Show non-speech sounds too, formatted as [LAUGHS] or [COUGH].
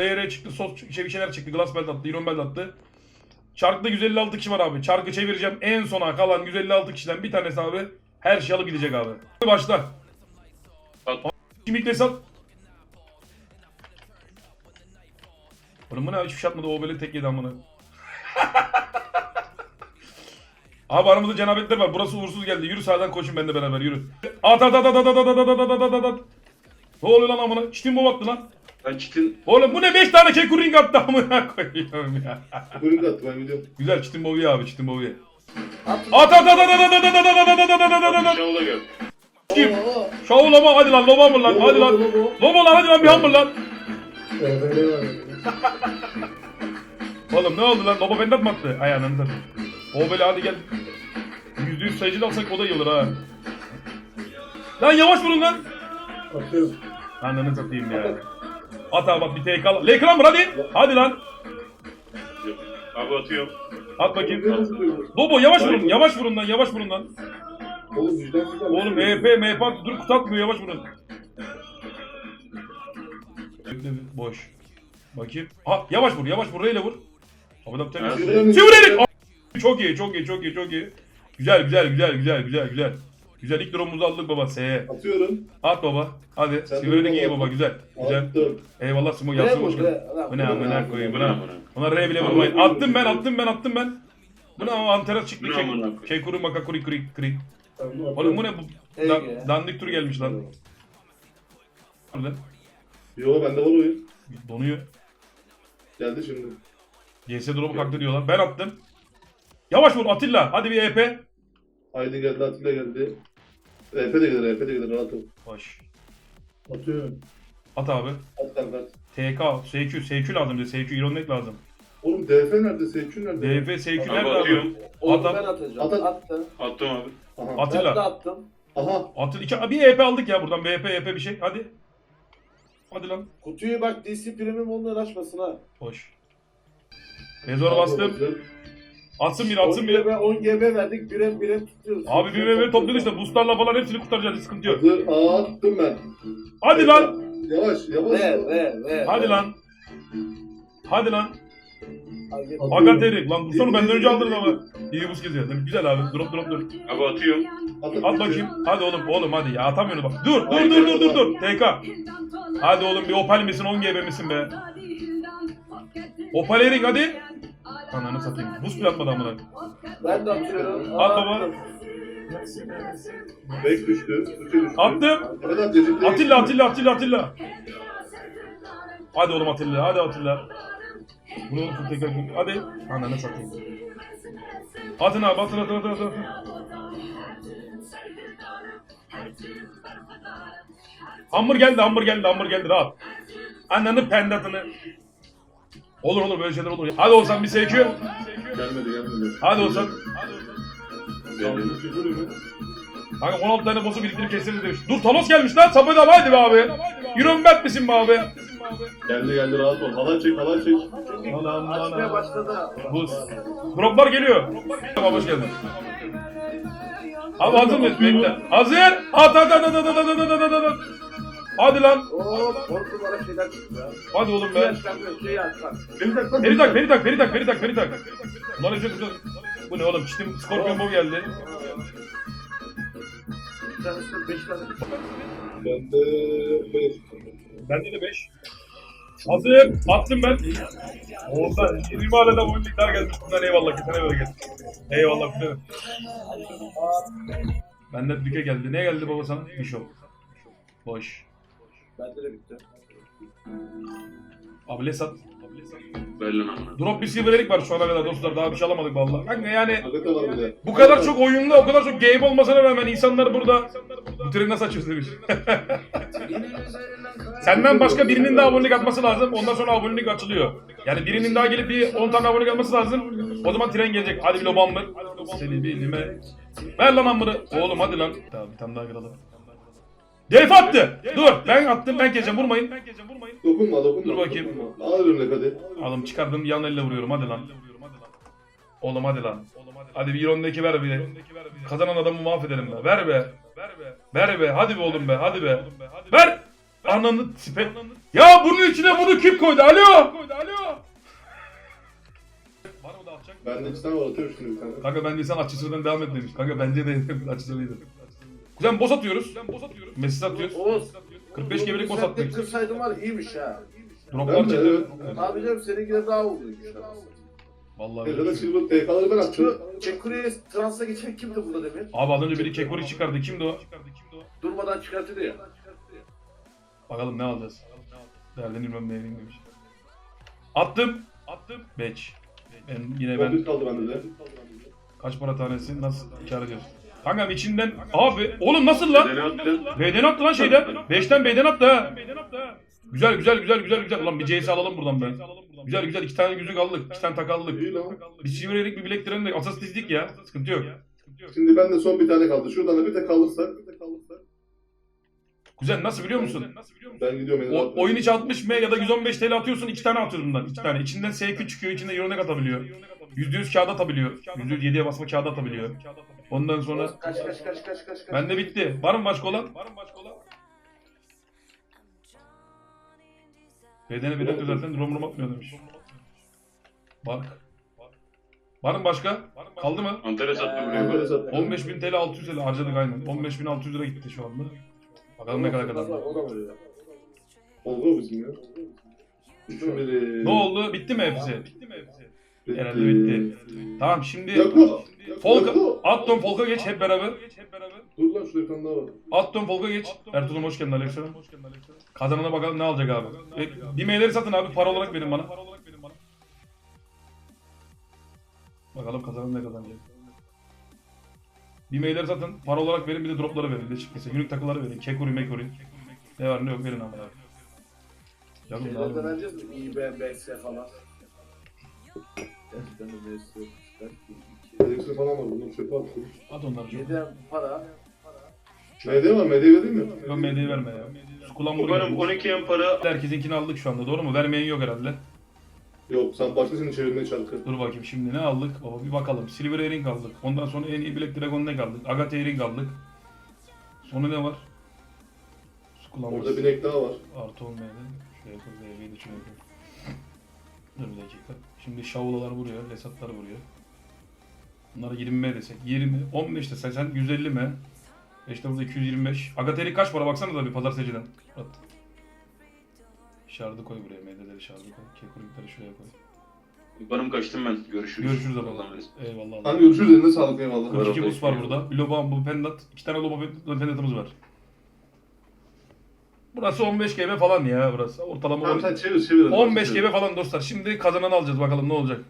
DR çıktı, sos şey bir şeyler çıktı. Glass belt attı, iron belt attı. Çarkta 156 kişi var abi. Çarkı çevireceğim. En sona kalan 156 kişiden bir tanesi abi. Her şey alıp gidecek abi. Başla. Kimlikle sat. Oğlum bu ne hiçbir şey atmadı. O böyle tek yedi amına. Abi aramızda cenabetler var. Burası uğursuz geldi. Yürü sağdan koşun benimle beraber yürü. At at at at at at at at at at at at at Ne oluyor lan amına? Çitin bu attı lan. Çitin Oğlum bu ne 5 tane kekur ring attı amına koyuyorum ya. Da attı ben biliyorum. Güzel çitin bovuya abi çitin bovuya. At. At at at at at at at at at at at at at at at şavula gel. Kim? Şavulama hadi lan loba mı lan hadi lan. Loba lan hadi lan bir hamur lan. Oğlum ne oldu lan loba benden mi attı? Ay ananı satayım. O böyle hadi gel. Yüzde yüz sayıcı alsak o da olur ha. Lan yavaş vurun lan. Atıyorum. Ananı satayım ya. At abi bak bir TK mı hadi. Hadi lan. Abi atıyorum. At bakayım. Lobo yavaş vurun yavaş vurun lan yavaş vurun lan. Oğlum EP MP at dur kutu atmıyor yavaş vurun. Boş. Bakayım. Ha yavaş vur yavaş vur reyle vur. Abi da bir tane-. Çevirelim. Çok iyi çok iyi çok iyi çok iyi. Güzel güzel güzel güzel güzel güzel. Güzel ilk dronumuzu aldık baba S'ye. Atıyorum. At baba. Hadi. Sen Sivrilik de iyi baba. güzel. Güzel. Attım. Eyvallah Simo Ne yapsın bu? hoş Ne? geldin. Bu ne amına koyayım bu ne? amına? Ona R bile vurmayın. Attım ben attım ben attım ben. Bu ne ama anteras çıktı. Koyayım? kekuru makakuri kuri kuri. Oğlum bu ne bu? Ege. Dan- dandik tur gelmiş lan. Burada. Yo bende var oyun. Donuyor. Geldi şimdi. GS drop'u kalktı diyorlar. Ben attım. Yavaş vur Atilla. Hadi bir EP. Haydi geldi Atilla geldi. EP de gelir EP de gelir rahatım. Hoş. Atıyorum. At abi. At kanka at. TK, SQ, SQ lazım bize. SQ ironmek lazım. Oğlum DF nerede? SQ nerede? DF, SQ nerede abi? atıyorum. Onu At, ben at. atacağım. At, at. Attım. Attım abi. Aha. Ben de Atilla. attım. Aha. Atilla. İki, bir EP aldık ya buradan. BP, EP bir şey. Hadi. Hadi lan. Kutuyu bak DC Premium ondan açmasın ha. Hoş. Rezora bastım. Atsın bir 10 atsın bir. GB, 10 GB verdik birem birem tutuyoruz. Abi bir meyve topladık işte. Boostlarla falan hepsini kurtaracağız. Sıkıntı yok. Hazır. Aa, attım ben. Hadi lan. Yavaş yavaş. Ver ver ver. Hadi lan. Hadi lan. Hadi. Agateri. Lan bu sonu benden önce aldınız ama. İyi buz geziyor. Güzel abi. Drop drop drop. Abi atıyorum. At, At bakayım. Hadi oğlum oğlum hadi ya atamıyorum bak. Dur dur dur dur dur dur. TK. Hadi oğlum bir opal misin 10 GB misin be? Opal Erik hadi. Ananı satayım. Buz bile atmadı amına. Ben de atıyorum. At baba. attım. Bek düştü. Düştü. Attım. Evet. Atilla Atilla Atilla Atilla. Hadi oğlum Atilla hadi Atilla. Bunu unuttum tekrar. Hadi. Ananı satayım. Atın abi atın atın atın atın. Hamur geldi hamur geldi hamur geldi rahat. Ananı pendatını. Olur olur böyle şeyler olur. Hadi olsan bir SQ. Gelmedi gelmedi. Hadi olsan. Geldi. Kanka 16 tane boss'u biriktirip keseriz demiş. Dur Thanos gelmiş lan. Sapı da hadi be abi. Euro bet misin be abi? Geldi geldi rahat ol. Halan çek halan çek. Anam Açmaya başladı. Buz. Droplar geliyor. Tamam hoş geldin. Abi hazır mıyız? Bekle. Hazır. At at at at at at at at at at at. Hadi lan. Oo, korku bana şeyler çıktı ya. Hadi oğlum be. Bak. Beni tak. Peri tak, peri tak, peri tak, peri tak, peri tak. Ulan Ece güzel. Bu ne oğlum? Çitim Scorpion Bow geldi. Tanesinde 5 tane. Bende. Bende de 5. Hazır. Attım ben. Oradan 20 arada oyunluk daha gelmiş. Bundan eyvallah. Kesene böyle geldi. Eyvallah. Kuzenim. Bende düke geldi. Ne geldi baba sana? Bir şov. Boş. Bende de bitti. Abi Lesat. Ver lan amına. Drop bir silverlik var şu ana kadar dostlar. Daha bir şey alamadık vallahi. Kanka yani bir de. bu kadar çok oyunda, o kadar çok game olmasına rağmen insanlar burada bu treni nasıl açıyorsun demiş. [LAUGHS] Senden başka birinin daha abonelik atması lazım. Ondan sonra abonelik açılıyor. Yani birinin daha gelip bir 10 tane abonelik atması lazım. O zaman tren gelecek. Hadi bir loban mı? Seni bilime. Ver lan amını. Oğlum hadi lan. Tamam bir tane daha kıralım. Def attı. Dur ben attım ben keseceğim vurmayın. Dokunma dokunma. Dur bakayım. dokunma. Al örnek hadi. Alım çıkardım yan elle vuruyorum hadi lan. Oğlum hadi lan. Hadi bir irondaki ver bir. Kazanan adamı mahvedelim be. Ver be. Ver be. Ver be. Hadi be oğlum be. Hadi be. Ver. Ananı sipe. Ya bunun içine bunu kim koydu? Alo! Koydu, alo! Var mı da atacak? Bende iki tane var atıyorum şimdi bir tane. Kanka bence sen açı devam et demiş. Kanka bence de [LAUGHS] açı. Kuzen boss atıyoruz. boss atıyoruz. Oğuz. 45 gebelik boss attık. tek kırsaydın var iyiymiş ha. Droplar evet. Abi canım seninkiler daha olduymuş. Vallahi. Ya da öyle. Silver TK'ları ben attım. Şu Çekuri'ye transa geçen kimdi burada demin? Abi az önce biri kekori çıkardı. Kimdi o? Durmadan çıkartıyor ya. Bakalım ne alacağız. Değerden bilmem neye demiş. Attım. Attım. Beç. Ben yine ben Ben kaldı bende de. kaç para tanesi nasıl kar ediyorsun? Kankam içinden abi oğlum nasıl lan? Beden attı. B'den attı lan şeyden. 5'ten B'den attı ha. Güzel güzel güzel güzel güzel. Ulan bir CS alalım buradan be. Güzel güzel iki tane yüzük aldık. iki tane tak aldık. İyi lan. Bir silver erik bir bilek direnin de asas dizdik ya. Sıkıntı yok. Şimdi bende son bir tane kaldı. Şuradan da bir tek kalırsak. Güzel nasıl biliyor musun? Ben gidiyorum. O, oyun içi 60 M ya da 115 TL atıyorsun iki tane atıyorsun bundan. iki tane. İçinden SQ çıkıyor, içinde Euronek atabiliyor. %100 kağıda atabiliyor. %100 7'ye basma kağıda atabiliyor. Ondan sonra Kaç kaç kaç kaç kaç kaç. bende bitti. Var mı başka olan? Var mı başka olan? Bedene bedene zaten rom rom atmıyor demiş. Bak. Var mı başka? Kaldı mı? Attı Ben buraya. böyle bak. sattım. 15.000 TL 600 TL harcadık aynen. 15.600 lira gitti şu anda. Bakalım ne kadar kadar. Oldu bizim ya? Ne oldu? Bitti mi hepsi? Bitti mi hepsi? Bitti. Herhalde bitti. Tamam şimdi mu? Folka? Atton Folka geç hep beraber. Dur lan tane daha var. Atton Folka geç. Ertuğrul hoş geldin Aleykümselam. Kazanana bakalım ne alacak abi. E, bir meyleri satın abi para olarak verin bana. Bakalım kazanan ne kazanacak. Bir meyleri satın para olarak verin bir de dropları verin. Bir de çıkmışsa günlük takıları verin. Kekuri mekuri. Ne var ne yok verin ama abi. Canım ne Şeylerden yapayım? mı? İyi ben BS falan. Gerçekten de BS yok. Elektrikli falan var. Bunları çöpe attım. At onları çok. Yedi para. MD var. MD vereyim mi? Ben MD'yi verme ya. Su kullan Bu benim 12 en para. Herkesinkini aldık şu anda doğru mu? Vermeyen yok herhalde. Yok sen başka seni çevirmeye çarkı. Dur bakayım şimdi ne aldık? Baba bir bakalım. Silver Earring aldık. Ondan sonra en iyi Black Dragon ne aldık? Agate Earring aldık. Sonra ne var? Su kullanması. Orada bir ek daha var. Artı olmaydı. Şuraya koy. VV'yi de şuraya koy. Dur bir dakika. Şimdi şavulalar vuruyor. Lesatlar vuruyor. Bunlara 20 M desek. 20. 15 desek sen 150 M. İşte burada 225. Agate Earring kaç para baksana da bir pazar seciden. At. Şardı koy buraya. MD'leri şardı koy. Kekurikleri şuraya koy. Benim kaçtım ben. Görüşürüz. Görüşürüz emanet. Eyvallah. Hadi görüşürüz. Eline sağlık eyvallah. 42 Var bus var burada. Bir loba bu pendant. iki tane loba pendantımız var. Burası 15 GB falan ya burası. Ortalama Tamam 10 sen çevir çevir. hadi. 15 Çevir. GB falan dostlar. Şimdi kazananı alacağız bakalım ne olacak.